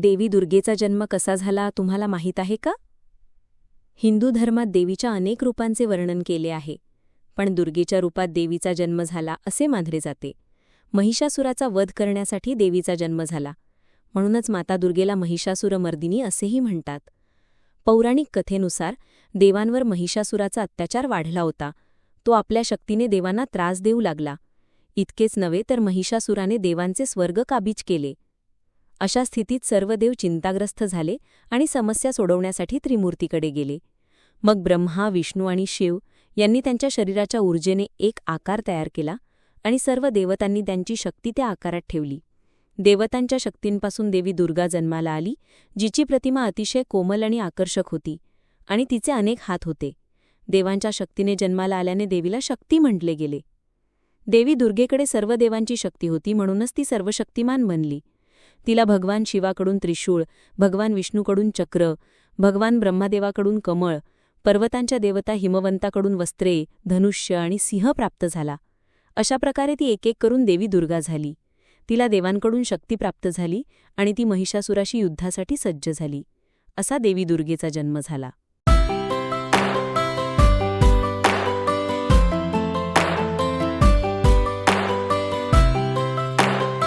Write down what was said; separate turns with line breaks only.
देवी दुर्गेचा जन्म कसा झाला तुम्हाला माहीत आहे का? हिंदू धर्मात देवीच्या अनेक रूपांचे वर्णन केले आहे पण दुर्गेच्या रूपात देवीचा जन्म झाला असे मानले जाते. महिषासुराचा वध करण्यासाठी देवीचा जन्म झाला म्हणूनच माता दुर्गेला महिषासुरमर्दिनी असेही म्हणतात. पौराणिक कथेनुसार देवांवर महिषासुराचा अत्याचार वाढला होता. तो आपल्या शक्तीने देवांना त्रास देऊ लागला. इतकेच नव्हे तर महिषासुराने देवांचे स्वर्ग काबीज केले. अशा स्थितीत सर्व देव चिंताग्रस्त झाले आणि समस्या सोडवण्यासाठी त्रिमूर्तीकडे गेले. मग ब्रह्मा विष्णू आणि शिव यांनी त्यांच्या शरीराच्या ऊर्जेने एक आकार तयार केला आणि सर्व देवतांनी त्यांची शक्ती त्या आकारात ठेवली. देवतांच्या शक्तींपासून देवी दुर्गा जन्माला आली जिची प्रतिमा अतिशय कोमल आणि आकर्षक होती आणि तिचे अनेक हात होते. देवांच्या शक्तीने जन्माला आल्याने देवीला शक्ती म्हटले गेले. देवी दुर्गेकडे सर्व देवांची शक्ती होती म्हणूनच ती सर्वशक्तिमान बनली. तिला भगवान शिवाकडून त्रिशूळ भगवान विष्णूकडून चक्र भगवान ब्रह्मदेवाकडून कमळ पर्वतांच्या देवता हिमवंताकडून वस्त्रे धनुष्य आणि सिंह प्राप्त झाला. अशा प्रकारे ती एक एक करून देवी दुर्गा झाली. तिला देवांकडून शक्ती प्राप्त झाली आणि ती महिषासुराशी युद्धासाठी सज्ज झाली. असा देवी दुर्गेचा जन्म झाला.